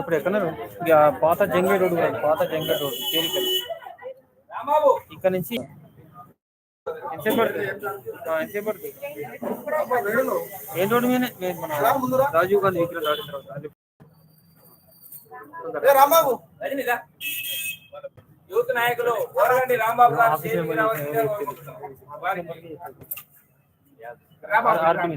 ఇప్పుడు ఎక్కడ ఇక పాత జంగే రోడ్ కూడా ఉంది. పాత జంగే రోడ్ చేరికల్ రాంబాబు. ఇక్కడ నుంచి ఎంతసేపు పడుతుంది ఎంతసేపు పడుతుంది ఏం రోడ్డు మీద మన రాజీవ్ గాంధీ విగ్రహం దాటిన తర్వాత. అది రాంబాబు. రజనీదా? యూత్ నాయకులు ఓరగండి రాంబాబు గారు రాంబాబు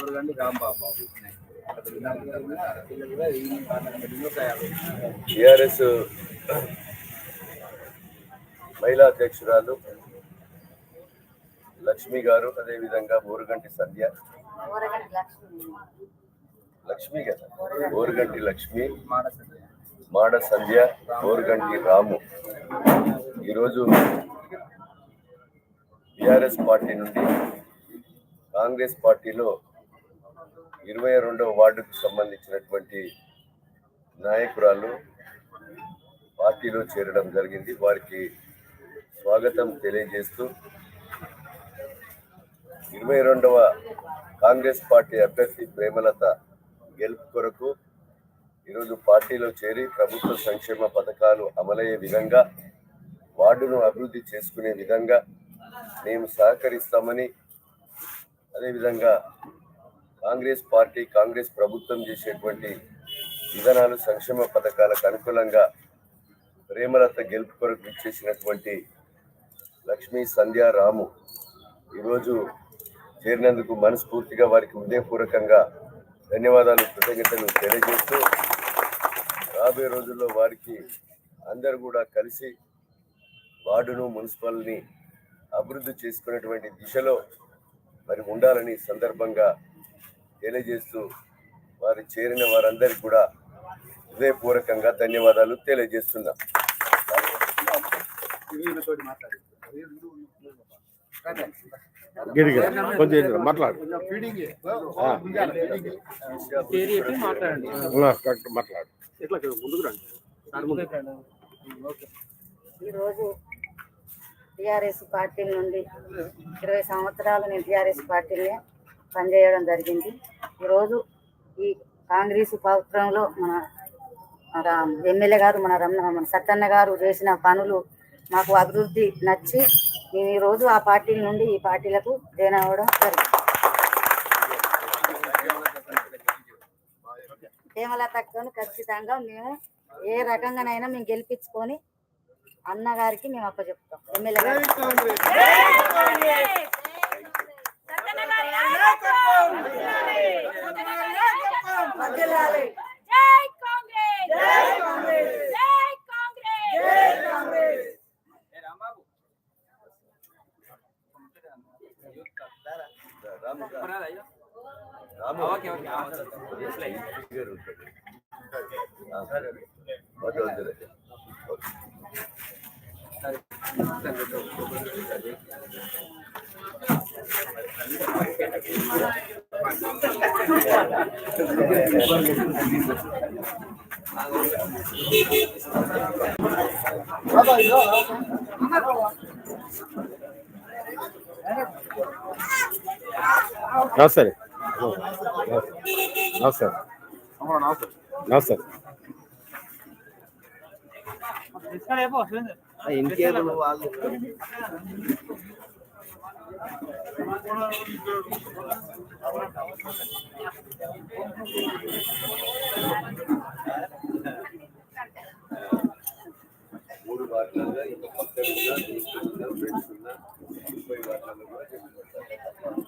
సార్. లక్ష్మి రాంబాబు టిఆర్ఎస్ మహిళా అధ్యక్షురాలు లక్ష్మి గారు అదేవిధంగా బోరుగంటి సంధ్య లక్ష్మి కదా బోరుగంటి లక్ష్మి మాడ సంధ్య బోరుగంటి రాము ఈరోజు టిఆర్ఎస్ పార్టీ నుండి కాంగ్రెస్ పార్టీలో ఇరవై రెండవ వార్డుకు సంబంధించినటువంటి నాయకురాలు పార్టీలో చేరడం జరిగింది. వారికి స్వాగతం తెలియజేస్తూ ఇరవై రెండవ కాంగ్రెస్ పార్టీ అభ్యర్థి ప్రేమలత గెలుపు కొరకు ఈరోజు పార్టీలో చేరి ప్రభుత్వ సంక్షేమ పథకాలు అమలయ్యే విధంగా వార్డును అభివృద్ధి చేసుకునే విధంగా మేము సహకరిస్తామని అదేవిధంగా కాంగ్రెస్ పార్టీ కాంగ్రెస్ ప్రభుత్వం చేసేటువంటి విధానాలు సంక్షేమ పథకాలకు అనుకూలంగా ప్రేమలత గెలుపు కొరకు ఇచ్చేసినటువంటి లక్ష్మీ సంధ్య రాము ఈరోజు చేరినందుకు మనస్ఫూర్తిగా వారికి హృదయపూర్వకంగా ధన్యవాదాలు కృతజ్ఞతలు తెలియజేస్తూ రాబోయే రోజుల్లో వారికి అందరు కూడా కలిసి వార్డును మున్సిపల్ని అభివృద్ధి చేసుకునేటువంటి దిశలో మరి ఉండాలని సందర్భంగా తెలియజేస్తూ వారు చేరిన వారందరికీ కూడా హృదయపూర్వకంగా ధన్యవాదాలు తెలియజేస్తున్నాం. మాట్లాడి గిరిగిరి కొంచెం మాట్లాడు ఫీడింగ్ పేరు చెప్పి మాట్లాడండి. కరెక్ట్ మాట్లాడు. ఇట్లా ముందుకు రండి. ఈరోజు టిఆర్ఎస్ పార్టీ నుండి ఇరవై సంవత్సరాలు నేను టిఆర్ఎస్ పార్టీనే పనిచేయడం జరిగింది. ఈరోజు ఈ కాంగ్రెస్ ప్రభుత్వంలో మన ఎమ్మెల్యే గారు మన రమణ మన సత్తన్న గారు చేసిన పనులు మాకు అభివృద్ధి నచ్చి మేము ఈరోజు ఆ పార్టీ నుండి ఈ పార్టీలకు జాయిన్ అవ్వడం జరిగింది. కేవల తక్కువను ఖచ్చితంగా మేము ఏ రకంగానైనా మేము గెలిపించుకొని అన్నగారికి మేము అప్పచెప్తాం. ఎమ్మెల్యే గారు. గారికి జై కాంగ్రెస్ జై కాంగ్రెస్ జై కాంగ్రెస్ జై కాంగ్రెస్ ఏ రాంబాబు రాము పునాది అయ్యో రాము ఓకే ఓకే ఆ, సరే. ఫిగర్ ఉంటుంది. ఆ, ఓకే, వద్దులే. ఓకే. నమస్తే నమస్తే. నమస్తే. ఇంకేదో వాళ్ళు మూడు వార్తల్లో ఇంకా పక్కన ఉన్నా చూస్తున్నా ఫ్రెండ్స్ ఉన్నా ముప్పై వార్తల్లో కూడా చెప్తున్నారు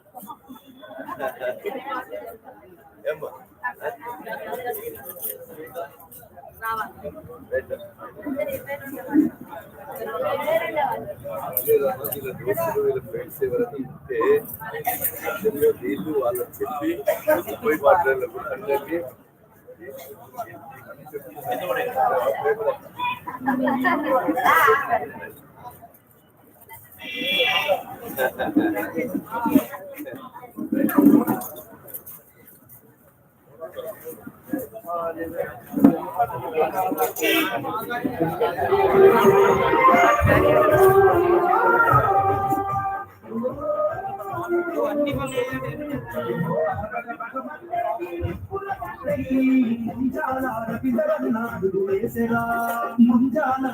ఏమ్మా రైట్. లేదమ్మా, వీళ్ళ దోస్తులు, వీళ్ళ ఫ్రెండ్స్ ఎవరైనా ఉంటే అందులో వీళ్ళు వాళ్ళకి చెప్పి ముప్పై వార్తల్లో కూడా అందరికీ అన్ని పనులు ముంజాల